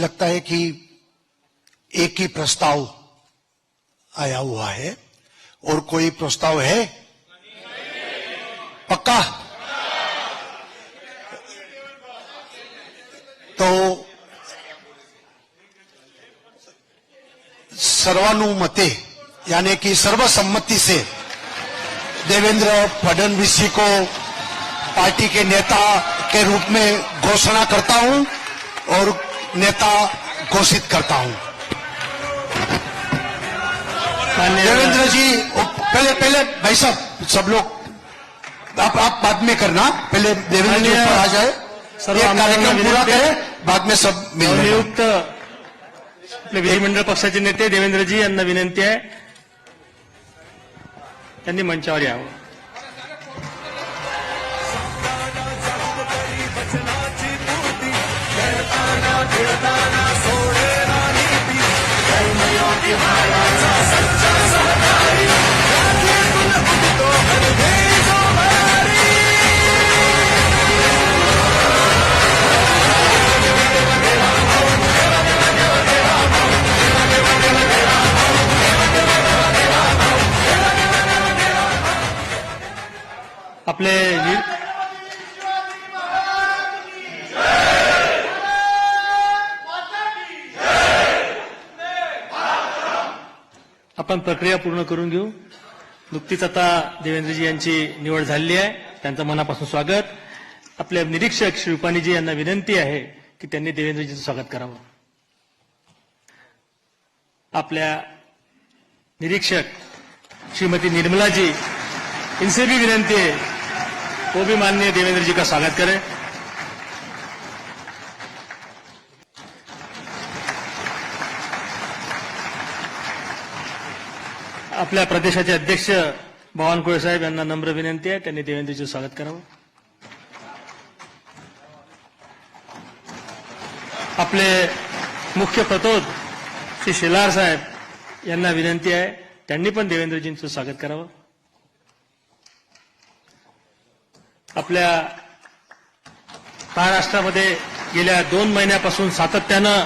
लगता है कि एक ही प्रस्ताव आया हुआ है और कोई प्रस्ताव है? पक्का? तो सर्वानुमते, यानी कि सर्वसम्मति से देवेंद्र फडणवीस जी को पार्टी के नेता के रूप में घोषणा करता हूँ और नेता घोषित करता हूं। देवेंद्र जी पहले पहले भाई साहब सब लोग आप आप बाद में करना पहले देवेंद्र जी ऊपर आ जाए। कार्यक्रम पूरा. करें बाद में सब। नवनियुक्त आपले विधिमंडळ पक्षाचे नेते देवेंद्रजी यांना विनंती आहे. त्यांनी मंचावर यावं. आपले वि- आपण प्रक्रिया पूर्ण करून घेऊ. नुकतीच आता देवेंद्रजी यांची निवड झालेली आहे. त्यांचं मनापासून स्वागत. आपल्या निरीक्षक श्री रुपाणीजी यांना विनंती आहे की त्यांनी देवेंद्रजीचं स्वागत करावं. आपल्या निरीक्षक श्रीमती निर्मलाजी इनसे भी विनंती है वो भी माननीय देवेंद्र जी का स्वागत करें. आपल्या प्रदेशाचे अध्यक्ष बावनकुळे साहेब यांना नम्र विनंती आहे. त्यांनी देवेंद्रजीचं स्वागत करावं. आपले मुख्य प्रतोद श्री शेलार साहेब यांना विनंती आहे. त्यांनी पण देवेंद्रजींचं स्वागत करावं. आपल्या महाराष्ट्रामध्ये गेल्या दोन महिन्यापासून सातत्यानं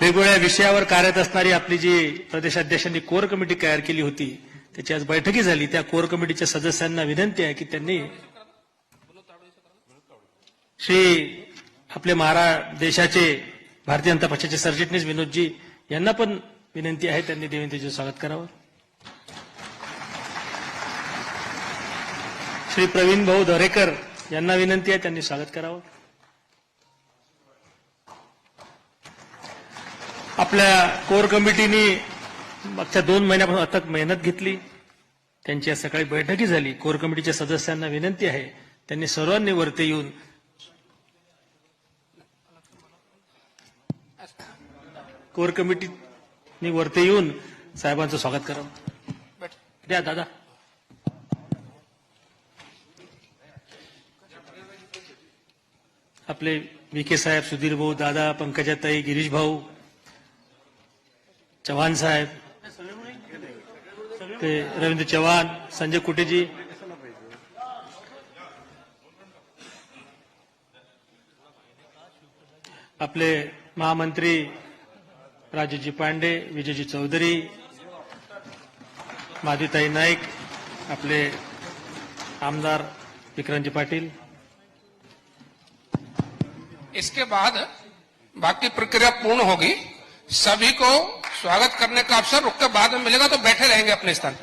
वेगवेगळ्या विषयावर कार्यरत असणारी आपली जी प्रदेशाध्यक्षांनी कोर कमिटी तयार केली होती त्याची आज बैठकी झाली. त्या कोर कमिटीच्या सदस्यांना विनंती आहे की त्यांनी श्री आपले महारा देशाचे भारतीय जनता पक्षाचे सरचिटणीस विनोदजी यांना पण विनंती आहे. त्यांनी देवेंद्रजीचं स्वागत करावं. श्री प्रवीण भाऊ दरेकर यांना विनंती आहे. त्यांनी स्वागत करावं. आपल्या कोर कमिटीने मागच्या दोन महिन्यापासून अथक मेहनत घेतली. त्यांची आज सकाळी बैठकी झाली. कोर कमिटीच्या सदस्यांना विनंती आहे. त्यांनी सर्वांनी वरती येऊन कोर कमिटीने वरती येऊन साहेबांचं स्वागत करावं. द्या दादा. आपले विखे साहेब सुधीर भाऊ दादा पंकजाताई गिरीश भाऊ चव्हाण साहेब ते रवींद्र चव्हाण संजय कुटेजी आपले महामंत्री राजूजी पांडे, विजयजी चौधरी, माधुताई नाईक आपले आमदार विक्रांतजी पाटील। इसके बाद बाकी प्रक्रिया पूर्ण होगी। सभी को स्वागत करने का अवसर रुक के बाद में मिलेगा तो बैठे रहेंगे अपने स्थान।